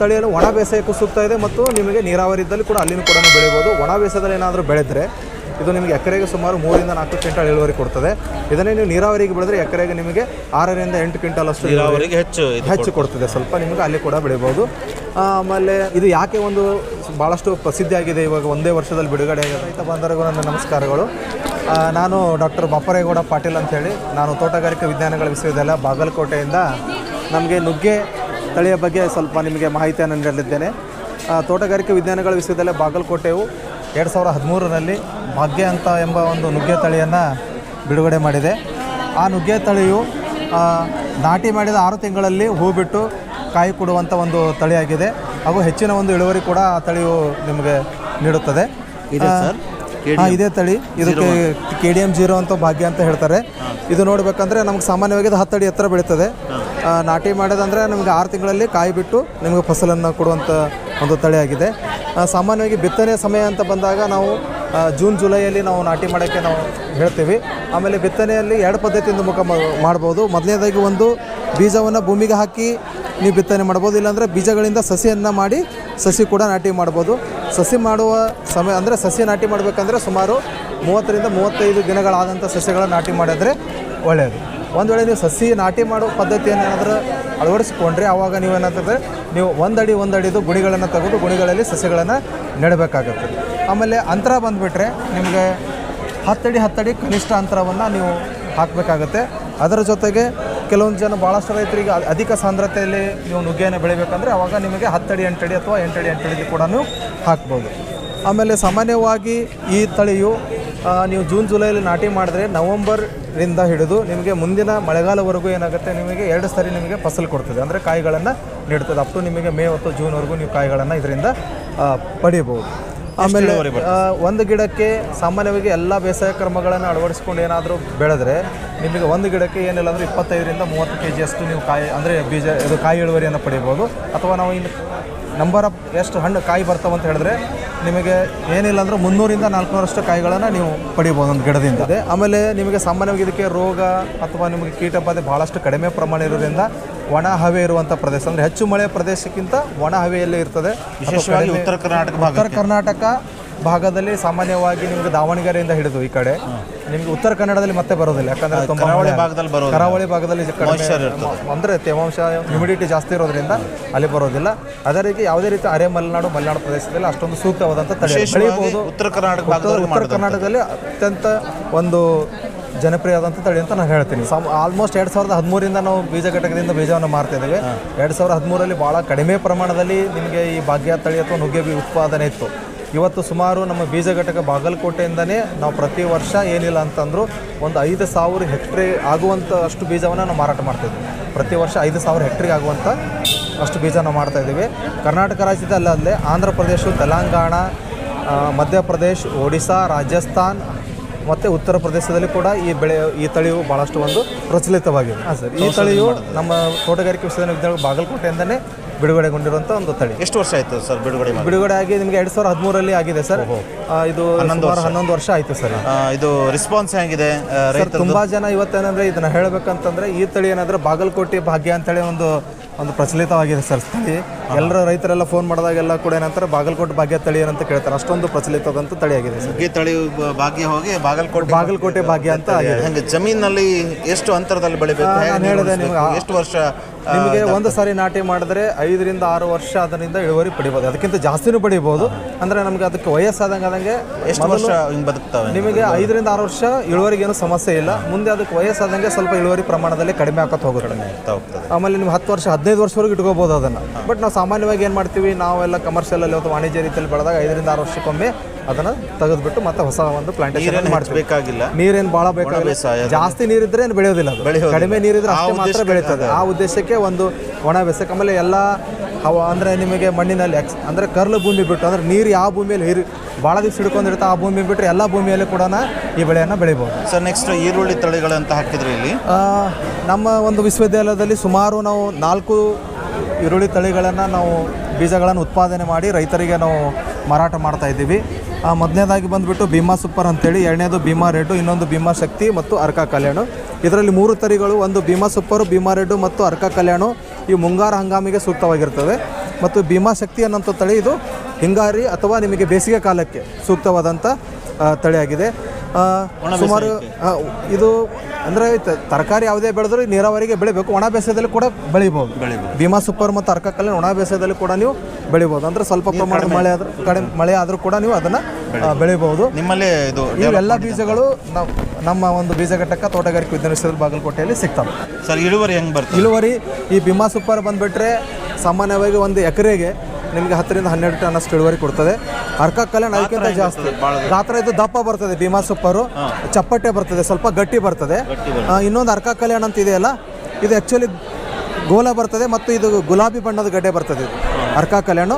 ಈ ತಳಿಯನ್ನು ಒಣ ಬೇಸಾಯಕ್ಕೂ ಸೂಕ್ತ ಇದೆ ಮತ್ತು ನಿಮಗೆ ನೀರಾವರಿ ಇದ್ದಲ್ಲಿ ಕೂಡ ಅಲ್ಲಿನೂ ಕೂಡ ಬೆಳಿಬೋದು. ಒಣ ಬೇಸಾಯದಲ್ಲಿ ಏನಾದರೂ ಬೆಳೆದರೆ ಇದು ನಿಮಗೆ ಎಕರೆಗೆ ಸುಮಾರು ಮೂರಿಂದ ನಾಲ್ಕು ಕ್ವಿಂಟಲ್ ಇಳುವರಿ ಕೊಡ್ತದೆ. ಇದನ್ನೇ ನೀವು ನೀರಾವರಿಗೆ ಬೆಳೆದ್ರೆ ಎಕರೆಗೆ ನಿಮಗೆ ಆರರಿಂದ ಎಂಟು ಕ್ವಿಂಟಲ್ ಅಷ್ಟು ನೀರಾವರಿಗೆ ಹೆಚ್ಚು ಹೆಚ್ಚು ಕೊಡ್ತದೆ. ಸ್ವಲ್ಪ ನಿಮಗೆ ಅಲ್ಲಿ ಕೂಡ ಬೆಳಿಬೋದು. ಆಮೇಲೆ ಇದು ಯಾಕೆ ಒಂದು ಭಾಳಷ್ಟು ಪ್ರಸಿದ್ಧಿಯಾಗಿದೆ ಇವಾಗ ಒಂದೇ ವರ್ಷದಲ್ಲಿ ಬಿಡುಗಡೆ ಆಗಿದೆ ರೈತ ಬಾಂಧವರಿಗೂ ನನ್ನ ನಮಸ್ಕಾರಗಳು. ನಾನು ಡಾಕ್ಟರ್ ಬಪ್ಪರೇಗೌಡ ಪಾಟೀಲ್ ಅಂತೇಳಿ ನಾನು ತೋಟಗಾರಿಕಾ ವಿಜ್ಞಾನಗಳ ವಿಶ್ವವಿದ್ಯಾಲಯ ಬಾಗಲಕೋಟೆಯಿಂದ. ನಮಗೆ ನುಗ್ಗೆ ತಳಿಯ ಬಗ್ಗೆ ಸ್ವಲ್ಪ ನಿಮಗೆ ಮಾಹಿತಿಯನ್ನು ನೀಡಲಿದ್ದೇನೆ. ತೋಟಗಾರಿಕೆ ವಿಜ್ಞಾನಗಳ ವಿಷಯದಲ್ಲೇ ಬಾಗಲಕೋಟೆಯು ಎರಡು ಸಾವಿರದ ಹದಿಮೂರರಲ್ಲಿ ಭಾಗ್ಯ ಅಂತ ಎಂಬ ಒಂದು ನುಗ್ಗೆ ತಳಿಯನ್ನು ಬಿಡುಗಡೆ ಮಾಡಿದೆ. ಆ ನುಗ್ಗೆ ತಳಿಯು ನಾಟಿ ಮಾಡಿದ ಆರು ತಿಂಗಳಲ್ಲಿ ಹೂ ಬಿಟ್ಟು ಕಾಯಿ ಕೊಡುವಂಥ ಒಂದು ತಳಿಯಾಗಿದೆ. ಹಾಗೂ ಹೆಚ್ಚಿನ ಒಂದು ಇಳುವರಿ ಕೂಡ ಆ ತಳಿಯು ನಿಮಗೆ ನೀಡುತ್ತದೆ. ಇದೆ ಸರ್? ಹಾ, ಇದೇ ತಳಿ. ಇದಕ್ಕೆ ಕೆ ಡಿ ಎಂ ಜೀರೋ ಅಂತ ಭಾಗ್ಯ ಅಂತ ಹೇಳ್ತಾರೆ. ಇದು ನೋಡಬೇಕಂದ್ರೆ ನಮ್ಗೆ ಸಾಮಾನ್ಯವಾಗಿ ಇದು ಹತ್ತು ಅಡಿ ಎತ್ತರ ಬೆಳೀತದೆ. ನಾಟಿ ಮಾಡೋದಂದರೆ ನಿಮಗೆ ಆರು ತಿಂಗಳಲ್ಲಿ ಕಾಯಿ ಬಿಟ್ಟು ನಿಮಗೆ ಫಸಲನ್ನು ಕೊಡುವಂಥ ಒಂದು ತಳಿಯಾಗಿದೆ ಸಾಮಾನ್ಯವಾಗಿ ಬಿತ್ತನೆ ಸಮಯ ಅಂತ ಬಂದಾಗ ನಾವು ಜೂನ್, ಜುಲೈಯಲ್ಲಿ ನಾವು ನಾಟಿ ಮಾಡೋಕ್ಕೆ ನಾವು ಹೇಳ್ತೀವಿ. ಆಮೇಲೆ ಬಿತ್ತನೆಯಲ್ಲಿ ಎರಡು ಪದ್ಧತಿಯಿಂದ ಮುಖ ಮಾಡ್ಬೋದು. ಮೊದಲನೇದಾಗಿ ಒಂದು ಬೀಜವನ್ನು ಭೂಮಿಗೆ ಹಾಕಿ ನೀವು ಬಿತ್ತನೆ ಮಾಡ್ಬೋದು. ಇಲ್ಲಾಂದರೆ ಬೀಜಗಳಿಂದ ಸಸಿಯನ್ನು ಮಾಡಿ ಸಸಿ ಕೂಡ ನಾಟಿ ಮಾಡ್ಬೋದು. ಸಸಿ ಮಾಡುವ ಸಮಯ ಅಂದರೆ ಸಸಿ ನಾಟಿ ಮಾಡಬೇಕಂದ್ರೆ ಸುಮಾರು ಮೂವತ್ತರಿಂದ ಮೂವತ್ತೈದು ದಿನಗಳಾದಂಥ ಸಸ್ಯಗಳನ್ನು ನಾಟಿ ಮಾಡಿದ್ರೆ ಒಳ್ಳೆಯದು ಒಂದು ವೇಳೆ ನೀವು ಸಸಿ ನಾಟಿ ಮಾಡೋ ಪದ್ಧತಿಯನ್ನು ಏನಾದರೂ ಅಳವಡಿಸಿಕೊಂಡ್ರೆ ಆವಾಗ ನೀವೇನಾಗ್ತದೆ ನೀವು ಒಂದಡಿ ಒಂದಡಿದು ಗುಣಿಗಳನ್ನು ತೆಗೆದು ಗುಣಿಗಳಲ್ಲಿ ಸಸಿಗಳನ್ನು ನೆಡಬೇಕಾಗತ್ತೆ. ಆಮೇಲೆ ಅಂತರ ಬಂದುಬಿಟ್ರೆ ನಿಮಗೆ ಹತ್ತಡಿ ಹತ್ತಡಿ ಕನಿಷ್ಠ ಅಂತರವನ್ನು ನೀವು ಹಾಕಬೇಕಾಗತ್ತೆ. ಅದರ ಜೊತೆಗೆ ಕೆಲವೊಂದು ಜನ ಭಾಳಷ್ಟು ರೈತರಿಗೆ ಅಧಿಕ ಸಾಂದ್ರತೆಯಲ್ಲಿ ನೀವು ನುಗ್ಗೆಯನ್ನು ಬೆಳಿಬೇಕಂದ್ರೆ ಆವಾಗ ನಿಮಗೆ ಹತ್ತಡಿ, ಎಂಟಡಿ ಅಥವಾ ಎಂಟಡಿ ಎಂಟಡಿಗೆ ಕೂಡ ನೀವು ಹಾಕ್ಬೋದು. ಆಮೇಲೆ ಸಾಮಾನ್ಯವಾಗಿ ಈ ತಳಿಯು ನೀವು ಜೂನ್, ಜುಲೈಲಿ ನಾಟಿ ಮಾಡಿದ್ರೆ ನವಂಬರ್ರಿಂದ ಹಿಡಿದು ನಿಮಗೆ ಮುಂದಿನ ಮಳೆಗಾಲವರೆಗೂ ಏನಾಗುತ್ತೆ ನಿಮಗೆ ಎರಡು ಸರಿ ನಿಮಗೆ ಫಸಲು ಕೊಡ್ತದೆ. ಅಂದರೆ ಕಾಯಿಗಳನ್ನು ನೀಡ್ತದೆ. ಅಪ್ ಟು ನಿಮಗೆ ಮೇ ಮತ್ತು ಜೂನ್ವರೆಗೂ ನೀವು ಕಾಯಿಗಳನ್ನು ಇದರಿಂದ ಪಡೆಯಬಹುದು ಪಡಿಬೋದು. ಆಮೇಲೆ ಒಂದು ಗಿಡಕ್ಕೆ ಸಾಮಾನ್ಯವಾಗಿ ಎಲ್ಲ ಬೇಸಾಯ ಕ್ರಮಗಳನ್ನು ಅಳವಡಿಸ್ಕೊಂಡು ಏನಾದರೂ ಬೆಳೆದ್ರೆ ನಿಮಗೆ ಒಂದು ಗಿಡಕ್ಕೆ ಏನಿಲ್ಲ ಅಂದರೆ ಇಪ್ಪತ್ತೈದರಿಂದ ಮೂವತ್ತು ಕೆ ಜಿಯಷ್ಟು ನೀವು ಕಾಯಿ ಅಂದರೆ ಬೀಜ ಇದು ಕಾಯಿ ಇಳುವರಿಯನ್ನು ಪಡೆಯಬಹುದು ಅಥವಾ ನಾವು ಇನ್ನು ನಂಬರ್ ಆಫ್ ಎಷ್ಟು ಹಣ್ಣು ಕಾಯಿ ಬರ್ತಾವಂತ ಹೇಳಿದ್ರೆ ನಿಮಗೆ ಏನಿಲ್ಲ ಅಂದರೆ ಮುನ್ನೂರಿಂದ ನಾಲ್ಕುನೂರಷ್ಟು ಕಾಯಿಗಳನ್ನು ನೀವು ಪಡಿಬೋದು ಒಂದು ಗಿಡದಿಂದ. ಅದೇ ಆಮೇಲೆ ನಿಮಗೆ ಸಾಮಾನ್ಯವಾಗಿ ಇದಕ್ಕೆ ರೋಗ ಅಥವಾ ನಿಮಗೆ ಕೀಟಬಾಧೆ ಭಾಳಷ್ಟು ಕಡಿಮೆ ಪ್ರಮಾಣ ಇರೋದ್ರಿಂದ ಒಣ ಹವೆ ಇರುವಂಥ ಪ್ರದೇಶ ಅಂದರೆ ಹೆಚ್ಚು ಮಳೆ ಪ್ರದೇಶಕ್ಕಿಂತ ಒಣ ಹವೆಯಲ್ಲಿ ಇರ್ತದೆ. ವಿಶೇಷವಾಗಿ ಉತ್ತರ ಕರ್ನಾಟಕ ಉತ್ತರ ಕರ್ನಾಟಕ ಭಾಗದಲ್ಲಿ ಸಾಮಾನ್ಯವಾಗಿ ನಿಮಗೆ ದಾವಣಗೆರೆಯಿಂದ ಹಿಡಿದು ಈ ಕಡೆ. ನಿಮ್ಗೆ ಉತ್ತರ ಕನ್ನಡದಲ್ಲಿ ಮತ್ತೆ ಬರೋದಿಲ್ಲ ಯಾಕಂದ್ರೆ ತುಂಬಾ ಕರಾವಳಿ ಭಾಗದಲ್ಲಿ ಬರೋದಿಲ್ಲ. ಕರಾವಳಿ ಭಾಗದಲ್ಲಿ ಅಂದ್ರೆ ತೇವಾಂಶ ಹ್ಯುಮಿಡಿಟಿ ಜಾಸ್ತಿ ಇರೋದ್ರಿಂದ ಅಲ್ಲಿ ಬರೋದಿಲ್ಲ. ಅದೇ ರೀತಿ ಯಾವುದೇ ರೀತಿ ಅರೆ ಮಲೆನಾಡು ಮಲೆನಾಡು ಪ್ರದೇಶದಲ್ಲಿ ಅಷ್ಟೊಂದು ಸೂಕ್ತವಾದಂಥ ತಳಿ ಬೆಳಿಬಹುದು ಉತ್ತರ ಕರ್ನಾಟಕ ಉತ್ತರ ಕರ್ನಾಟಕದಲ್ಲಿ ಅತ್ಯಂತ ಒಂದು ಜನಪ್ರಿಯವಾದಂಥ ತಳಿ ಅಂತ ನಾನು ಹೇಳ್ತೀನಿ. ಸಮ್ ಆಲ್ಮೋಸ್ಟ್ ಎರಡು ಸಾವಿರದ ಹದಿಮೂರಿಂದ ನಾವು ಬೀಜ ಘಟಕದಿಂದ ಬೀಜವನ್ನು ಮಾರ್ತಾ ಇದ್ದೇವೆ. ಎರಡು ಸಾವಿರದ ಹದಿಮೂರಲ್ಲಿ ಭಾಳ ಕಡಿಮೆ ಪ್ರಮಾಣದಲ್ಲಿ ನಿಮಗೆ ಈ ಭಾಗ್ಯ ತಳಿ ಅಥವಾ ನುಗ್ಗೆ ಉತ್ಪಾದನೆ ಇತ್ತು. ಇವತ್ತು ಸುಮಾರು ನಮ್ಮ ಬೀಜ ಘಟಕ ಬಾಗಲಕೋಟೆಯಿಂದನೇ ನಾವು ಪ್ರತಿ ವರ್ಷ ಏನಿಲ್ಲ ಅಂತಂದರೂ ಒಂದು ಐದು ಸಾವಿರ ಹೆಕ್ಟ್ರಿ ಆಗುವಂಥ ಅಷ್ಟು ಬೀಜವನ್ನು ನಾವು ಮಾರಾಟ ಮಾಡ್ತಿದ್ವಿ ಪ್ರತಿ ವರ್ಷ ಐದು ಸಾವಿರ ಹೆಕ್ಟ್ರಿಗೆ ಆಗುವಂಥ ಅಷ್ಟು ಬೀಜ ನಾವು ಮಾಡ್ತಾಯಿದ್ದೀವಿ ಕರ್ನಾಟಕ ರಾಜ್ಯದಲ್ಲದೆ ಆಂಧ್ರ ಪ್ರದೇಶ ತೆಲಂಗಾಣ ಮಧ್ಯಪ್ರದೇಶ ಮಧ್ಯಪ್ರದೇಶ್ ಒಡಿಶಾ ರಾಜಸ್ಥಾನ್ ಮತ್ತು ಉತ್ತರ ಪ್ರದೇಶದಲ್ಲಿ ಕೂಡ ಈ ಬೆಳೆ ಈ ತಳಿಯು ಭಾಳಷ್ಟು ಒಂದು ಪ್ರಚಲಿತವಾಗಿದೆ. ಹಾಂ ಸರ್ ಈ ತಳಿಯು ನಮ್ಮ ತೋಟಗಾರಿಕೆ ವಿಶ್ವವಿದ್ಯಾಲಯ ಬಾಗಲಕೋಟೆಯಿಂದನೇ ಬಿಡುಗಡೆಗೊಂಡಿರುವಂಥ ಒಂದು ತಳಿ. ಎಷ್ಟು ವರ್ಷ ಆಯ್ತು ಸರ್ ಬಿಡುಗಡೆ ಮಾಡಿ? ಬಿಡುಗಡೆ ಆಗಿ ನಿಮಗೆ ಎರಡು ಸಾವಿರದ ಹದಿಮೂರಲ್ಲಿ ಆಗಿದೆ ಸರ್. ಆ, ಇದು ಸುಮಾರು ಹನ್ನೊಂದು ವರ್ಷ ಆಯಿತು ಸರ್. ಆ, ಇದು ರೆಸ್ಪಾನ್ಸ್ ಹೇಗಿದೆ ಆ, ಸರ್ ರೈತರದ್ದು? ತುಂಬಾ ಜನ ಇವತ್ತೇನಂದ್ರೆ ಇದನ್ನ ಹೇಳ್ಬೇಕಂತಂದ್ರೆ ಈ ತಳಿ ಏನಾದ್ರೆ ಬಾಗಲಕೋಟೆ ಭಾಗ್ಯ ಅಂತೇಳಿ ಒಂದು ಒಂದು ಪ್ರಚಲಿತವಾಗಿದೆ ಸರ್ ತಳಿ. ಎಲ್ಲರ ರೈತರೆಲ್ಲ ಫೋನ್ ಮಾಡಿದಾಗೆಲ್ಲ ಕೂಡ ಏನಂತಾರೆ ಬಾಗಲಕೋಟೆ ಭಾಗ್ಯ ತಳಿ ಏನಂತ ಕೇಳ್ತಾರೆ. ಅಷ್ಟೊಂದು ಪ್ರಚಲಿತವಾದಂಥ ತಳಿಯಾಗಿದೆ ಸರ್. ನುಗ್ಗೆ ತಳಿ ಬ- ಭಾಗ್ಯ ಹೋಗಿ ಬಾಗಲಕೋಟೆ ಬಾಗಲಕೋಟೆ ಭಾಗ್ಯ ಅಂತ ಆಗಿದೆ. ಹಂಗೆ ಜಮೀನಲ್ಲಿ ಎಷ್ಟು ಅಂತರದಲ್ಲಿ ಬೆಳಿಬೇಕು ಹೇಗೆ ನಾನು ಹೇಳಿದೆ ನಿರ್ವಹಿಸ್ಬೇಕು? ನಿಮ್ಗೆ ಎಷ್ಟು ವರ್ಷ ನಿಮಗೆ ಒಂದು ಸಾರಿ ನಾಟಿ ಮಾಡಿದ್ರೆ ಐದರಿಂದ ಆರು ವರ್ಷ ಅದರಿಂದ ಇಳುವರಿ ಪಡಿಬೋದು. ಅದಕ್ಕಿಂತ ಜಾಸ್ತಿನೂ ಪಡಿಬೋದು. ಅಂದ್ರೆ ನಮಗೆ ಅದಕ್ಕೆ ವಯಸ್ಸಾದಂಗೆ ಆದಂಗೆ ಎಷ್ಟು ವರ್ಷ ಹಿಂಗೆ ಬದುಕ್ತವೆ? ನಿಮಗೆ ಐದರಿಂದ ಆರು ವರ್ಷ ಇಳುವರಿಗೆ ಏನು ಸಮಸ್ಯೆ ಇಲ್ಲ. ಮುಂದೆ ಅದಕ್ಕೆ ವಯಸ್ಸಾದಂಗೆ ಸ್ವಲ್ಪ ಇಳುವರಿ ಪ್ರಮಾಣದಲ್ಲಿ ಕಡಿಮೆ ಆಕತ್ ಹೋಗುತ್ತೆ. ಆಮೇಲೆ ನಿಮ್ಗೆ ಹತ್ತು ವರ್ಷ ಹದಿನೈದು ವರ್ಷವರೆಗೂ ಇಟ್ಕೋಬೋದು ಅದನ್ನು. ಬಟ್ ನಾವು ಸಾಮಾನ್ಯವಾಗಿ ಏನು ಮಾಡ್ತೀವಿ? ನಾವೆಲ್ಲ ಕಮರ್ಷಿಯಲಲ್ಲಿ ಅಥವಾ ವಾಣಿಜ್ಯ ರೀತಿಯಲ್ಲಿ ಬೆಳೆದಾಗ ಐದರಿಂದ ಆರು ವರ್ಷಕ್ಕೊಮ್ಮೆ ಅದನ್ನು ತೆಗೆದುಬಿಟ್ಟು ಮತ್ತೆ ಹೊಸ ಒಂದು ಪ್ಲಾಂಟೇಶನ್ ಮಾಡಬೇಕಾಗಿಲ್ಲ ನೀರೇನ್ ಬಹಳ ಭಾಳ ಬೇಕಾಗಿಲ್ಲ ಜಾಸ್ತಿ ನೀರಿದ್ರೆ ಏನು ಬೆಳೆಯೋದಿಲ್ಲ ಅದು. ಕಡಿಮೆ ನೀರಿದ್ರೆ ಅಷ್ಟೇ ಮಾತ್ರ ಬೆಳೀತದೆ. ಆ ಉದ್ದೇಶಕ್ಕೆ ಒಂದು ಒಣ ಬೇಸಕ್ಕೆ ಆಮೇಲೆ ಎಲ್ಲ ಹವ ಅಂದರೆ ನಿಮಗೆ ಮಣ್ಣಿನಲ್ಲಿ ಎಕ್ಸ್ ಅಂದರೆ ಕರ್ಲು ಭೂಮಿ ಬಿಟ್ಟು ಅಂದ್ರೆ ನೀರು ಯಾವ ಭೂಮಿಯಲ್ಲಿ ಹಿರಿ ಭಾಳ ದಿವಸ ಹಿಡ್ಕೊಂಡಿರುತ್ತೆ ಆ ಭೂಮಿ ಬಿಟ್ಟರೆ ಎಲ್ಲ ಭೂಮಿಯಲ್ಲಿ ಕೂಡ ಈ ಬೆಳೆಯನ್ನು ಬೆಳಿಬೋದು. ಸರ್ ನೆಕ್ಸ್ಟ್ ಈರುಳ್ಳಿ ತಳಿಗಳಂತ ಹಾಕಿದ್ರಿ ಇಲ್ಲಿ? ನಮ್ಮ ಒಂದು ವಿಶ್ವವಿದ್ಯಾಲಯದಲ್ಲಿ ಸುಮಾರು ನಾವು ನಾಲ್ಕು ಈರುಳ್ಳಿ ತಳಿಗಳನ್ನು ನಾವು ಬೀಜಗಳನ್ನು ಉತ್ಪಾದನೆ ಮಾಡಿ ರೈತರಿಗೆ ನಾವು ಮಾರಾಟ ಮಾಡ್ತಾ ಇದ್ದೀವಿ. ಮೊದಲನೇದಾಗಿ ಬಂದುಬಿಟ್ಟು ಭೀಮಾ ಸೂಪರ್ ಅಂತೇಳಿ, ಎರಡನೇದು ಭೀಮಾ ರೆಡ್ಡು, ಇನ್ನೊಂದು ಭೀಮಾ ಶಕ್ತಿ ಮತ್ತು ಅರ್ಕ ಕಲ್ಯಾಣ. ಇದರಲ್ಲಿ ಮೂರು ತರಿಗಳು, ಒಂದು ಭೀಮಾ ಸೂಪರು, ಭೀಮಾ ರೆಡ್ಡು ಮತ್ತು ಅರ್ಕ ಕಲ್ಯಾಣ. ಈ ಮುಂಗಾರು ಹಂಗಾಮಿಗೆ ಸೂಕ್ತವಾಗಿರ್ತವೆ. ಮತ್ತು ಭೀಮಾ ಶಕ್ತಿ ಅನ್ನೋಂಥ ತಳಿ ಇದು ಹಿಂಗಾರಿ ಅಥವಾ ನಿಮಗೆ ಬೇಸಿಗೆ ಕಾಲಕ್ಕೆ ಸೂಕ್ತವಾದಂಥ ತಳಿಯಾಗಿದೆ. ಸುಮಾರು ಇದು ಅಂದರೆ ತರಕಾರಿ ಯಾವುದೇ ಬೆಳೆದ್ರೂ ನೀರಾವರಿಗೆ ಬೆಳಿಬೇಕು. ಒಣ ಬೇಸಾಯದಲ್ಲಿ ಕೂಡ ಬೆಳಿಬೋದು. ಭೀಮಾ ಸೂಪರ್ ಮತ್ತು ಅರ್ಕಕಲ್ಲಿ ಒಣ ಬೇಸಾಯದಲ್ಲಿ ಕೂಡ ನೀವು ಬೆಳಿಬೋದು ಅಂದ್ರೆ ಸ್ವಲ್ಪ ಪ್ರಮಾಣದ ಮಳೆ ಆದ್ರೂ ಕಡಿಮೆ ಮಳೆ ಆದರೂ ಕೂಡ ನೀವು ಅದನ್ನು ಬೆಳಿಬಹುದು. ನಿಮ್ಮಲ್ಲಿ ಇದು ಇವೆಲ್ಲ ಬೀಜಗಳು ನಮ್ಮ ಒಂದು ಬೀಜ ಘಟಕ ತೋಟಗಾರಿಕೆ ವಿಶ್ವವಿದ್ಯಾಲಯ ಬಾಗಲಕೋಟೆಯಲ್ಲಿ ಸಿಗ್ತವೆ. ಸರ್ ಇಳುವರಿ ಹೆಂಗ್ ಬರ್ತದೆ? ಇಳುವರಿ ಈ ಭೀಮಾ ಸೂಪರ್ ಬಂದುಬಿಟ್ರೆ ಸಾಮಾನ್ಯವಾಗಿ ಒಂದು ಎಕರೆಗೆ ನಿಮಗೆ ಹತ್ತರಿಂದ ಹನ್ನೆರಡು ಟನ್ ಅಷ್ಟು ಇಳುವರಿ ಕೊಡ್ತದೆ. ಅರ್ಕ ಕಲ್ಯಾಣ ಅದಕ್ಕಿಂತ ಜಾಸ್ತಿ. ಗಾತ್ರ ಇದು ದಪ್ಪ ಬರ್ತದೆ ಭೀಮಾ ಸೂಪರು ಚಪ್ಪಟ್ಟೆ ಬರ್ತದೆ ಸ್ವಲ್ಪ ಗಟ್ಟಿ ಬರ್ತದೆ. ಇನ್ನೊಂದು ಅರ್ಕ ಕಲ್ಯಾಣ ಅಂತ ಇದೆಯಲ್ಲ ಇದು ಆ್ಯಕ್ಚುಲಿ ಗೋಲ ಬರ್ತದೆ ಮತ್ತು ಇದು ಗುಲಾಬಿ ಬಣ್ಣದ ಗಡ್ಡೆ ಬರ್ತದೆ ಇದು. ಅರ್ಕ ಕಲ್ಯಾಣ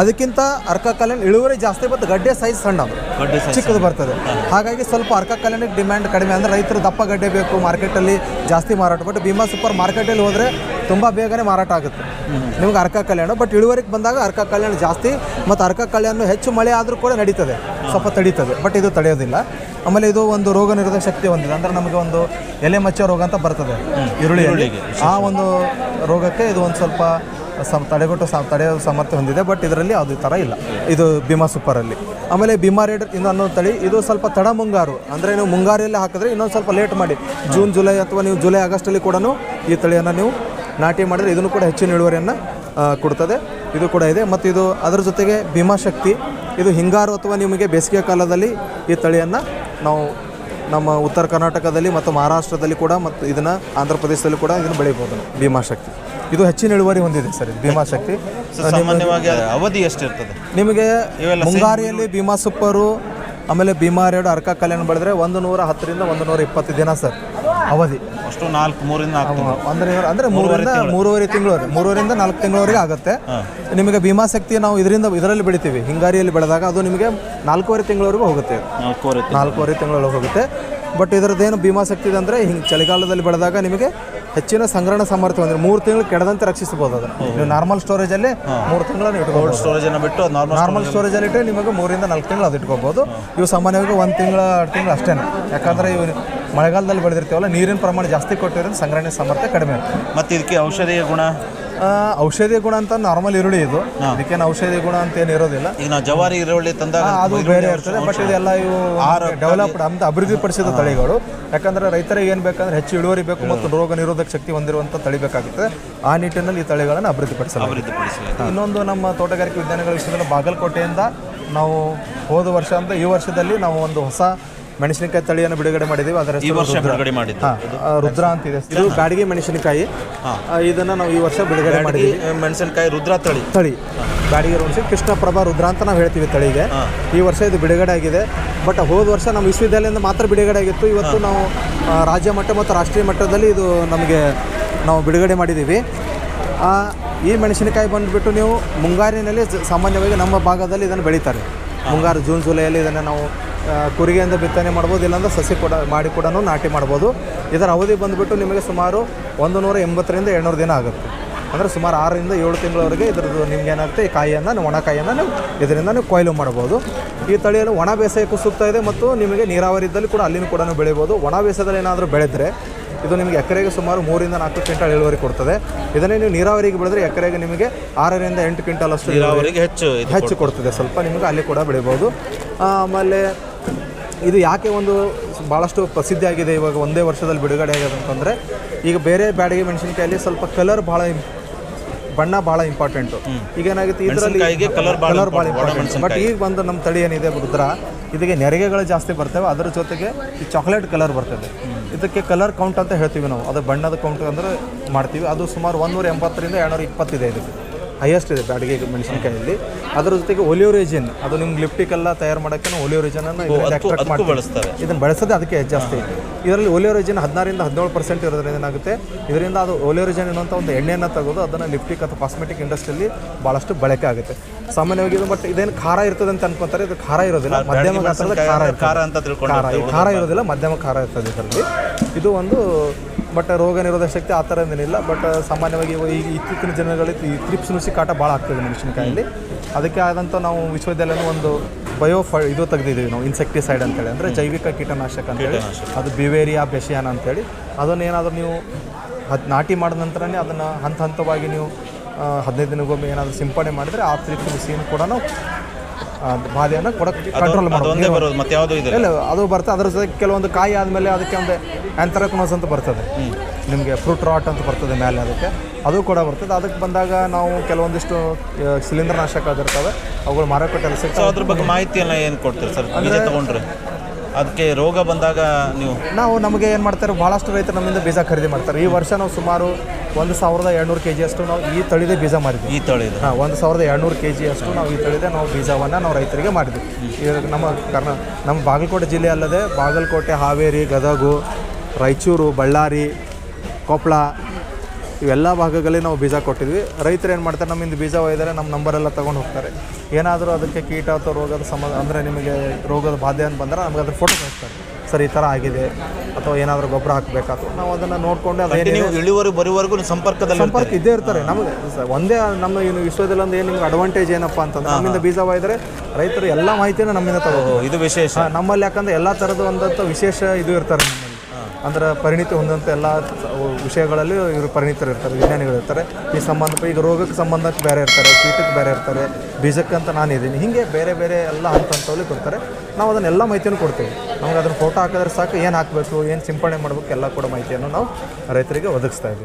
ಅದಕ್ಕಿಂತ ಅರ್ಕ ಕಲ್ಯಾಣ ಇಳುವರಿ ಜಾಸ್ತಿ ಮತ್ತು ಗಡ್ಡೆ ಸೈಜ್ ಸಣ್ಣ ಅದು. ಗಡ್ಡೆ ಚಿಕ್ಕದು ಬರ್ತದೆ. ಹಾಗಾಗಿ ಸ್ವಲ್ಪ ಅರ್ಕ ಕಲ್ಯಾಣಕ್ಕೆ ಡಿಮ್ಯಾಂಡ್ ಕಡಿಮೆ. ಅಂದರೆ ರೈತರು ದಪ್ಪ ಗಡ್ಡೆ ಬೇಕು ಮಾರ್ಕೆಟಲ್ಲಿ ಜಾಸ್ತಿ ಮಾರಾಟ ಬಟ್ ಭೀಮಾ ಸೂಪರ್ ಮಾರ್ಕೆಟಲ್ಲಿ ಹೋದರೆ ತುಂಬ ಬೇಗನೆ ಮಾರಾಟ ಆಗುತ್ತೆ. ನಿಮ್ಗೆ ಅರ್ಕ ಕಲ್ಯಾಣ. ಬಟ್ ಇಳುವರಿಗೆ ಬಂದಾಗ ಅರ್ಕ ಕಲ್ಯಾಣ ಜಾಸ್ತಿ. ಮತ್ತು ಅರ್ಕ ಕಲ್ಯಾಣ ಹೆಚ್ಚು ಮಳೆ ಆದರೂ ಕೂಡ ನಡೀತದೆ. ಸ್ವಲ್ಪ ತಡೀತದೆ. ಬಟ್ ಇದು ತಡೆಯೋದಿಲ್ಲ. ಆಮೇಲೆ ಇದು ಒಂದು ರೋಗ ನಿರೋಧಕ ಶಕ್ತಿ ಹೊಂದಿದೆ. ಅಂದರೆ ನಮಗೆ ಒಂದು ಎಲೆ ಮಚ್ಚ ರೋಗ ಅಂತ ಬರ್ತದೆ. ಈರುಳ್ಳಿ ಆ ಒಂದು ರೋಗಕ್ಕೆ ಇದು ಒಂದು ಸ್ವಲ್ಪ ಸಂ ತಡೆಗಟ್ಟು ಸಾ ತಡೆಯೋ ಸಾಮರ್ಥ್ಯ ಹೊಂದಿದೆ ಬಟ್ ಇದರಲ್ಲಿ ಯಾವುದೇ ಥರ ಇಲ್ಲ. ಇದು ಭೀಮಾ ಸೂಪರಲ್ಲಿ ಆಮೇಲೆ ಭೀಮಾ ರೇಡ್ ಇನ್ನು ಅನ್ನೋ ತಳಿ ಇದು ಸ್ವಲ್ಪ ತಡ ಮುಂಗಾರು. ಅಂದರೆ ನೀವು ಮುಂಗಾರಿಯಲ್ಲಿ ಹಾಕಿದ್ರೆ ಇನ್ನೊಂದು ಸ್ವಲ್ಪ ಲೇಟ್ ಮಾಡಿ. ಜೂನ್ ಜುಲೈ ಅಥವಾ ನೀವು ಜುಲೈ ಆಗಸ್ಟಲ್ಲಿ ಕೂಡ ಈ ತಳಿಯನ್ನು ನೀವು ನಾಟಿ ಮಾಡಿದ್ರೆ ಇದನ್ನು ಕೂಡ ಹೆಚ್ಚಿನ ಇಳುವರಿಯನ್ನು ಕೊಡ್ತದೆ. ಇದು ಕೂಡ ಇದೆ. ಮತ್ತು ಇದು ಅದರ ಜೊತೆಗೆ ಭೀಮಾ ಶಕ್ತಿ. ಇದು ಹಿಂಗಾರು ಅಥವಾ ನಿಮಗೆ ಬೇಸಿಗೆ ಕಾಲದಲ್ಲಿ ಈ ತಳಿಯನ್ನು ನಾವು ನಮ್ಮ ಉತ್ತರ ಕರ್ನಾಟಕದಲ್ಲಿ ಮತ್ತು ಮಹಾರಾಷ್ಟ್ರದಲ್ಲಿ ಕೂಡ ಮತ್ತು ಇದನ್ನು ಆಂಧ್ರ ಪ್ರದೇಶದಲ್ಲಿ ಕೂಡ ಇದನ್ನು ಬೆಳಿಬೋದು ಭೀಮಾ ಶಕ್ತಿ. ಇದು ಹೆಚ್ಚಿನ ಇಳುವರಿ ಹೊಂದಿದೆ ಸರ್ ಭೀಮಾ ಶಕ್ತಿ. ಸಾಮಾನ್ಯವಾಗಿ ಅವಧಿ ಎಷ್ಟಿರ್ತದೆ? ನಿಮಗೆ ಮುಂಗಾರಿಯಲ್ಲಿ ಭೀಮಾ ಸೂಪರು ಆಮೇಲೆ ಭೀಮಾ ಎರಡು ಅರ್ಕ ಕಲ್ಯಾಣ ಬೆಳೆದ್ರೆ ಒಂದು ನೂರ ಹತ್ತರಿಂದ ಒಂದು ನೂರ ಇಪ್ಪತ್ತು ದಿನ ಸರ್ ಅವಧಿ. ಅಷ್ಟು ನಾಲ್ಕು ಮೂರಿಂದ ಅಂದರೆ ಅಂದ್ರೆ ಮೂರರಿಂದ ಮೂರುವರೆ ತಿಂಗಳು. ಮೂರುವರಿಂದ ನಾಲ್ಕು ತಿಂಗಳವರೆಗೆ ಆಗುತ್ತೆ. ನಿಮಗೆ ಭೀಮಾ ಶಕ್ತಿ ನಾವು ಇದರಿಂದ ಇದರಲ್ಲಿ ಬೆಳಿತೀವಿ ಹಿಂಗಾರಿಯಲ್ಲಿ ಬೆಳೆದಾಗ ಅದು ನಿಮಗೆ ನಾಲ್ಕೂವರೆ ತಿಂಗಳವರೆಗೂ ಹೋಗುತ್ತೆ. ನಾಲ್ಕೂವರೆ ತಿಂಗಳು. ನಾಲ್ಕೂವರೆ ತಿಂಗಳೊಳಗೆ ಹೋಗುತ್ತೆ. ಬಟ್ ಇದರದ್ದೇನು ಭೀಮಾ ಶಕ್ತಿ ಅಂದರೆ ಹಿಂಗೆ ಚಳಿಗಾಲದಲ್ಲಿ ಬೆಳೆದಾಗ ನಿಮಗೆ ಹೆಚ್ಚಿನ ಸಂಗ್ರಹಣ ಸಾಮರ್ಥ್ಯ ಅಂದರೆ ಮೂರು ತಿಂಗಳು ಕೆಡದಂತೆ ರಕ್ಷಿಸಬಹುದು ಅದನ್ನು. ನೀವು ನಾರ್ಮಲ್ ಸ್ಟೋರೇಜಲ್ಲಿ ಮೂರು ತಿಂಗಳನ್ನು ಇಟ್ಕೋಬಹುದು ಸ್ಟೋರೇಜ್ ಅನ್ನು ಬಿಟ್ಟು ನಾರ್ಮಲ್ ಸ್ಟೋರೇಜ್ ಅಲ್ಲಿ ಇಟ್ಟರೆ ನಿಮಗೆ ಮೂರಿಂದ ನಾಲ್ಕು ತಿಂಗಳು ಅದು ಇಟ್ಕೋಬಹುದು ಇವು ಸಾಮಾನ್ಯವಾಗಿ ಒಂದು ತಿಂಗಳ ಎರಡು ತಿಂಗಳು ಅಷ್ಟೇ ಯಾಕಂದ್ರೆ ಇವು ಮಳೆಗಾಲದಲ್ಲಿ ಬೆಳೆದಿರ್ತೀವಲ್ಲ ನೀರಿನ ಪ್ರಮಾಣ ಜಾಸ್ತಿ ಕೊಟ್ಟಿರೋದ್ರಿಂದ ಸಂಗ್ರಹಣೆ ಸಾಮರ್ಥ್ಯ ಕಡಿಮೆ ಇರುತ್ತೆ. ಮತ್ತೆ ಇದಕ್ಕೆ ಔಷಧೀಯ ಗುಣ? ಔಷಧಿ ಗುಣ ಅಂತ ನಾರ್ಮಲ್ ಈರುಳ್ಳಿ ಇದು. ಇದಕ್ಕೇನು ಔಷಧಿ ಗುಣ ಅಂತ ಏನು ಇರೋದಿಲ್ಲ. ಈಗ ನಾವು ಜವಾರಿ ಈರುಳ್ಳಿ ತಂದಾಗ ಅದು ಬೇರೆ ಇರ್ತದೆ ಬಟ್ ಇದೆಲ್ಲ ಇವು ಡೆವಲಪ್ಡ್ ಅಂತ ಅಭಿವೃದ್ಧಿಪಡಿಸಿದ ತಳಿಗಳು. ಯಾಕಂದ್ರೆ ರೈತರಿಗೆ ಏನು ಬೇಕಂದ್ರೆ ಹೆಚ್ಚು ಇಳುವರಿ ಬೇಕು ಮತ್ತು ರೋಗ ನಿರೋಧಕ ಶಕ್ತಿ ಹೊಂದಿರುವಂಥ ತಳಿ ಬೇಕಾಗುತ್ತೆ ಆ ನಿಟ್ಟಿನಲ್ಲಿ ಈ ತಳಿಗಳನ್ನು ಅಭಿವೃದ್ಧಿಪಡಿಸಲಾಗಿದೆ ಇನ್ನೊಂದು ನಮ್ಮ ತೋಟಗಾರಿಕೆ ವಿಜ್ಞಾನಗಳ ವಿಷಯದಲ್ಲಿ ಬಾಗಲಕೋಟೆಯಿಂದ ನಾವು ಹೋದ ವರ್ಷ ಅಂತ ಈ ವರ್ಷದಲ್ಲಿ ನಾವು ಒಂದು ಹೊಸ ಮೆಣಸಿನಕಾಯಿ ತಳಿಯನ್ನು ಬಿಡುಗಡೆ ಮಾಡಿದೀವಿ ಅದರ ಈ ಹೆಸರು ವರ್ಷ ಬಿಡುಗಡೆ ಮಾಡಿದ್ದು. ಹಾ, ಆ, ರುದ್ರ ಅಂತಿದೆ ಇದು. ಗಾಡಿಗೆ ಮೆಣಸಿನಕಾಯಿ. ಆ, ಇದನ್ನ ನಾವು ಈ ವರ್ಷ ಬಿಡುಗಡೆ ಮಾಡಿದ್ದೀವಿ. ಈ ಮೆಣಸಿನಕಾಯಿ ರುದ್ರ ತಳಿ. ತಳಿ. ಗಾಡಿಗೆ ಮೆಣಸಿನ ಕೃಷ್ಣಪ್ರಭಾ ರುದ್ರ ಅಂತ ನಾವು ಹೇಳ್ತೀವಿ ತಳಿಗೆ. ಈ ವರ್ಷ ಇದು ಬಿಡುಗಡೆ ಆಗಿದೆ. ಬಟ್ ಹೋದ ವರ್ಷ ನಮ್ಮ ವಿಶ್ವವಿದ್ಯಾಲಯದಿಂದ ಮಾತ್ರ ಬಿಡುಗಡೆ ಆಗಿತ್ತು. ಇವತ್ತು ನಾವು ಆ, ರಾಜ್ಯ ಮಟ್ಟ ಮತ್ತು ರಾಷ್ಟ್ರೀಯ ಮಟ್ಟದಲ್ಲಿ ಇದು ನಮಗೆ ನಾವು ಬಿಡುಗಡೆ ಮಾಡಿದ್ದೀವಿ. ಆ, ಈ ಮೆಣಸಿನಕಾಯಿ ಬಂದುಬಿಟ್ಟು ನೀವು ಮುಂಗಾರಿನಲ್ಲಿ ಜ- ಸಾಮಾನ್ಯವಾಗಿ ನಮ್ಮ ಭಾಗದಲ್ಲಿ ಇದನ್ನು ಬೆಳೀತಾರೆ. ಮುಂಗಾರು ಜೂನ್ ಜುಲೈಯಲ್ಲಿ ಇದನ್ನು ನಾವು ಕುರಿಗೆಯಿಂದ ಬಿತ್ತನೆ ಮಾಡ್ಬೋದು ಇಲ್ಲಾಂದ್ರೆ ಸಸಿ ಕೂಡ ಮಾಡಿ ಕೂಡ ನಾಟಿ ಮಾಡ್ಬೋದು. ಇದರ ಅವಧಿ ಬಂದುಬಿಟ್ಟು ನಿಮಗೆ ಸುಮಾರು ಒಂದು ನೂರ ಎಂಬತ್ತರಿಂದ ಏಳ್ನೂರು ದಿನ ಆಗುತ್ತೆ. ಅಂದರೆ ಸುಮಾರು ಆರರಿಂದ ಏಳು ತಿಂಗಳವರೆಗೆ ಇದ್ರದ್ದು ನಿಮ್ಗೆ ಏನಾಗುತ್ತೆ? ಈ ಕಾಯಿಯನ್ನು ನೀವು ಒಣ ಕಾಯಿಯನ್ನು ನೀವು ಇದರಿಂದ ನೀವು ಕೊಯ್ಲು ಮಾಡ್ಬೋದು. ಈ ತಳಿಯಲ್ಲಿ ಒಣ ಬೇಸಾಯಕ್ಕೂ ಸೂಕ್ತ ಇದೆ ಮತ್ತು ನಿಮಗೆ ನೀರಾವರಿ ಇದ್ದಲ್ಲಿ ಕೂಡ ಅಲ್ಲಿನೂ ಕೂಡ ಬೆಳಿಬೋದು. ಒಣ ಬೇಸಾಯದಲ್ಲಿ ಏನಾದರೂ ಬೆಳೆದ್ರೆ ಇದು ನಿಮಗೆ ಎಕರೆಗೆ ಸುಮಾರು ಮೂರಿಂದ ನಾಲ್ಕು ಕ್ವಿಂಟಲ್ ಇಳುವರಿ ಕೊಡ್ತದೆ. ಇದನ್ನೇ ನೀವು ನೀರಾವರಿಗೆ ಬೆಳೆದ್ರೆ ಎಕರೆಗೆ ನಿಮಗೆ ಆರರಿಂದ ಎಂಟು ಕ್ವಿಂಟಲ್ ಅಷ್ಟು ನೀರಾವರಿಗೆ ಹೆಚ್ಚು ಹೆಚ್ಚು ಕೊಡ್ತದೆ. ಸ್ವಲ್ಪ ನಿಮಗೆ ಅಲ್ಲಿ ಕೂಡ ಬೆಳಿಬೋದು. ಆಮೇಲೆ ಇದು ಯಾಕೆ ಒಂದು ಭಾಳಷ್ಟು ಪ್ರಸಿದ್ಧಿಯಾಗಿದೆ ಇವಾಗ ಒಂದೇ ವರ್ಷದಲ್ಲಿ ಬಿಡುಗಡೆ ಆಗಿದೆ ಅಂತಂದರೆ ಈಗ ಬೇರೆ ಬ್ಯಾಡಗಿ ಮೆಣಸಿನಕಾಯಲ್ಲಿ ಸ್ವಲ್ಪ ಕಲರ್ ಭಾಳ ಬಣ್ಣ ಭಾಳ ಇಂಪಾರ್ಟೆಂಟು ಈಗ ಏನಾಗುತ್ತೆ ಇದರಲ್ಲಿ ಕಲರ್ ಕಲರ್ ಭಾಳ ಇಂಪಾರ್ಟೆಂಟ್ ಬಟ್ ಈಗ ಬಂದು ನಮ್ಮ ತಳಿ ಏನಿದೆ ರುದ್ರ ಇದಕ್ಕೆ ನೆರಿಗೆಗಳು ಜಾಸ್ತಿ ಬರ್ತವೆ. ಅದರ ಜೊತೆಗೆ ಈ ಚಾಕ್ಲೇಟ್ ಕಲರ್ ಬರ್ತದೆ. ಇದಕ್ಕೆ ಕಲರ್ ಕೌಂಟ್ ಅಂತ ಹೇಳ್ತೀವಿ ನಾವು. ಅದು ಬಣ್ಣದ ಕೌಂಟ್ ಅಂದರೆ ಮಾಡ್ತೀವಿ. ಅದು ಸುಮಾರು ಒಂದೂರ ಎಂಬತ್ತರಿಂದ ಎರಡುನೂರ ಇಪ್ಪತ್ತಿದೆ ಇದಕ್ಕೆ. ಹೈಯೆಸ್ಟ್ ಇದೆ ಬ್ಯಾಡಿಗೆ ಮೆಣಸಿನಕಾಯಲ್ಲಿ. ಅದರ ಜೊತೆಗೆ ಒಲಿಯೋರಿಜಿನ್ ಅದು ನಿಮ್ಗೆ ಲಿಪ್ಟಿಕ್ಕೆಲ್ಲ ತಯಾರು ಮಾಡೋಕ್ಕೆ ಒಲಿಯೋ ರೇಜನ್ ಎಕ್ಸ್ಟ್ರಾಕ್ಟ್ ಮಾಡ್ತೀವಿ. ಬಳಸ್ತಾರೆ. ಇದನ್ನು ಬಳಸೋದೇ ಅದಕ್ಕೆ ಜಾಸ್ತಿ. ಇದರಲ್ಲಿ ಒಲಿಯೋರಿಜಿನ್ ಹದಿನಾರಿಂದ ಹದಿನೇಳು ಪರ್ಸೆಂಟ್ ಇರೋದ್ರಿಂದ ಏನಾಗುತ್ತೆ ಇದರಿಂದ ಅದು ಒಲಿಯೋರಿಜಿನ್ ಅನ್ನುವಂಥ ಒಂದು ಎಣ್ಣೆಯನ್ನು ತೆಗೆದು ಅದನ್ನು ಲಿಪ್ಟಿಕ್ ಅಥವಾ ಕಾಸ್ಮೆಟಿಕ್ ಇಂಡಸ್ಟ್ರಿಯಲ್ಲಿ ಭಾಳಷ್ಟು ಬಳಕೆ ಆಗುತ್ತೆ. ಸಾಮಾನ್ಯವಾಗಿ ಇದು ಬಟ್ ಇದೇನು ಖಾರ ಇರ್ತದೆ ಅಂತ ಅನ್ಕೊಂತಾರೆ ಇದು ಖಾರ ಇರೋದಿಲ್ಲ ಮಧ್ಯಮ ಗಾತ್ರದ ಖಾರ. ಖಾರ ಅಂತ ಖಾರ ಇರೋದಿಲ್ಲ ಮಧ್ಯಮ ಖಾರ ಇರ್ತದೆ ಇದರಲ್ಲಿ. ಇದು ಒಂದು ಬಟ್ ರೋಗ ನಿರೋಧಕ ಶಕ್ತಿ ಆ ಥರ ಏನಿಲ್ಲ ಬಟ್ ಸಾಮಾನ್ಯವಾಗಿ ಈ ಇತ್ತೀಚಿನ ಜನಗಳಲ್ಲಿ ಈ ತ್ರಿಪ್ಸ್ ನುಸಿ ಕಾಟ ಭಾಳ ಆಗ್ತದೆ ಮೆಣಸಿನಕಾಯಲ್ಲಿ. ಅದಕ್ಕೆ ಆದಂಥ ನಾವು ವಿಶ್ವವಿದ್ಯಾಲಯನ ಒಂದು ಬಯೋ ಫ ಇದು ತೆಗೆದಿದ್ದೀವಿ ನಾವು ಇನ್ಸೆಕ್ಟಿಸೈಡ್ ಅಂತೇಳಿ ಅಂದರೆ ಜೈವಿಕ ಕೀಟನಾಶಕ ಅಂತೇಳಿ ಅದು ಬಿವೇರಿಯಾ ಬೆಶಿಯಾನ ಅಂತೇಳಿ. ಅದನ್ನು ಏನಾದರೂ ನೀವು ಅದು ನಾಟಿ ಮಾಡಿದ ನಂತರನೇ ಅದನ್ನು ಹಂತ ಹಂತವಾಗಿ ನೀವು ಹದಿನೈದು ದಿನಗೊಮ್ಮೆ ಏನಾದರೂ ಸಿಂಪಡಣೆ ಮಾಡಿದರೆ ಆ ತ್ರಿಪ್ಸ್ ಬಿಸಿಯನ್ನು ಕೂಡ ನಾವು ಬಾಧೆಯನ್ನು ಕೊಡಕ್ಕೆ ಕಂಟ್ರೋಲ್ ಮಾಡೋದು ಬರೋದು ಮತ್ತೆ ಯಾವುದು ಇದೆ ಇಲ್ಲ ಅದು ಬರ್ತದೆ. ಅದರ ಜೊತೆ ಕೆಲವೊಂದು ಕಾಯಿ ಆದಮೇಲೆ ಅದಕ್ಕೆ ಒಂದು ಆ್ಯಂಥ್ರಾಕ್ನೋಸ್ ಅಂತ ಬರ್ತದೆ. ನಿಮಗೆ ಫ್ರೂಟ್ ರಾಟ್ ಅಂತ ಬರ್ತದೆ ಮೇಲೆ ಅದಕ್ಕೆ. ಅದು ಕೂಡ ಬರ್ತದೆ. ಅದಕ್ಕೆ ಬಂದಾಗ ನಾವು ಕೆಲವೊಂದಿಷ್ಟು ಸಿಲಿಂಡರ್ ನಾಶಕ ಆಗಿರ್ತವೆ. ಅವುಗಳು ಸೊ ಸಿಗ್ತವೆ. ಅದ್ರ ಬಗ್ಗೆ ಮಾಹಿತಿಯನ್ನು ಏನು ಕೊಡ್ತೀರಿ ಸರ್? ಅಂದರೆ ತಗೊಂಡ್ರೆ. ಅದಕ್ಕೆ ರೋಗ ಬಂದಾಗ ನೀವು? ನಾವು ನಮಗೆ ಏನು ಮಾಡ್ತಾರೆ ಭಾಳಷ್ಟು ರೈತರು ನಮ್ಮಿಂದ ಬೀಜ ಖರೀದಿ ಮಾಡ್ತಾರೆ. ಈ ವರ್ಷ ನಾವು ಸುಮಾರು ಒಂದು ಸಾವಿರದ ಎರಡುನೂರು ಕೆ ಜಿಯಷ್ಟು ನಾವು ಈ ತಳಿದೇ ಬೀಜ ಮಾಡಿದ್ವಿ ಈ ತಳಿದು. ಹಾಂ ಒಂದು ಸಾವಿರದ ಎರಡುನೂರು ಕೆ ಜಿಯಷ್ಟು ನಾವು ಈ ತಳಿದೆ ನಾವು ಬೀಜವನ್ನು ನಾವು ರೈತರಿಗೆ ಮಾಡಿದ್ವಿ ಈಗ ನಮ್ಮ ಕರ್ನಾ ನಮ್ಮ ಬಾಗಲಕೋಟೆ ಜಿಲ್ಲೆ ಅಲ್ಲದೆ ಬಾಗಲಕೋಟೆ ಹಾವೇರಿ ಗದಗು ರಾಯಚೂರು ಬಳ್ಳಾರಿ ಕೊಪ್ಪಳ ಇವೆಲ್ಲ ಭಾಗಗಳಲ್ಲಿ ನಾವು ಬೀಜ ಕೊಟ್ಟಿದ್ವಿ. ರೈತರು ಏನು ಮಾಡ್ತಾರೆ ನಮ್ಮಿಂದ ಬೀಜ ಒಯ್ದರೆ ನಮ್ಮ ನಂಬರೆಲ್ಲ ತೊಗೊಂಡು ಹೋಗ್ತಾರೆ. ಏನಾದರೂ ಅದಕ್ಕೆ ಕೀಟ ಅಥವಾ ರೋಗದ ಸಮ ಅಂದರೆ ನಿಮಗೆ ರೋಗದ ಬಾಧೆ ಅಂತ ಬಂದರೆ ನಮ್ಗೆ ಅದ್ರ ಫೋಟೋ ಕಳಿಸ್ತಾರೆ. ಸರ್ ಈ ಥರ ಆಗಿದೆ ಅಥವಾ ಏನಾದರೂ ಗೊಬ್ಬರ ಹಾಕಬೇಕಾದ್ರು. ನಾವು ಅದನ್ನು ನೋಡಿಕೊಂಡು ಅದೇನು ನೀವು ಇಳುವರಿ ಬರುವವರೆಗೂ ಸಂಪರ್ಕದಲ್ಲಿ ಸಂಪರ್ಕ ಇದ್ದೇ ಇರ್ತಾರೆ. ನಮಗೆ ಒಂದೇ ನಮ್ಮ ಏನು ವಿಶ್ವದಲ್ಲಿ ಒಂದು ಏನು ನಿಮ್ಗೆ ಅಡ್ವಾಂಟೇಜ್ ಏನಪ್ಪ ಅಂತಂದ್ರೆ ನಮ್ಮಿಂದ ಬೀಜ ಒಯ್ದರೆ ರೈತರು ಎಲ್ಲ ಮಾಹಿತಿನ ನಮ್ಮಿಂದ ತಗೋ ಇದು ವಿಶೇಷ. ನಮ್ಮಲ್ಲಿ ಯಾಕಂದ್ರೆ ಎಲ್ಲ ಥರದ ಒಂದಂಥ ವಿಶೇಷ ಇದು ಇರ್ತಾರೆ ನಮ್ಮಲ್ಲಿ ಅಂದ್ರೆ ಪರಿಣಿತಿ ಹೊಂದಂಥ ಎಲ್ಲ ವಿಷಯಗಳಲ್ಲಿ ಇವರು ಪರಿಣಿತರು ಇರ್ತಾರೆ, ವಿಜ್ಞಾನಿಗಳು ಇರ್ತಾರೆ. ಈ ಸಂಬಂಧ ಈಗ ರೋಗಕ್ಕೆ ಸಂಬಂಧಕ್ಕೆ ಬೇರೆ ಇರ್ತಾರೆ, ಕೀಟಕ್ಕೆ ಬೇರೆ ಇರ್ತಾರೆ ಬೀಜಕ್ಕಂತ ನಾನು ಇದ್ದೀನಿ. ಹೀಗೆ ಬೇರೆ ಬೇರೆ ಎಲ್ಲ ಹಂತ ಕೊಡ್ತಾರೆ. ನಾವು ಅದನ್ನೆಲ್ಲ ಮಾಹಿತಿಯನ್ನು ಕೊಡ್ತೀವಿ. ನಮ್ಗೆ ಅದನ್ನು ಫೋಟೋ ಹಾಕಿದ್ರೆ ಸಾಕು, ಏನು ಹಾಕಬೇಕು, ಏನು ಸಿಂಪಡಣೆ ಮಾಡಬೇಕು, ಎಲ್ಲ ಕೂಡ ಮಾಹಿತಿಯನ್ನು ನಾವು ರೈತರಿಗೆ ಒದಗಿಸ್ತಾ ಇದ್ದೀವಿ.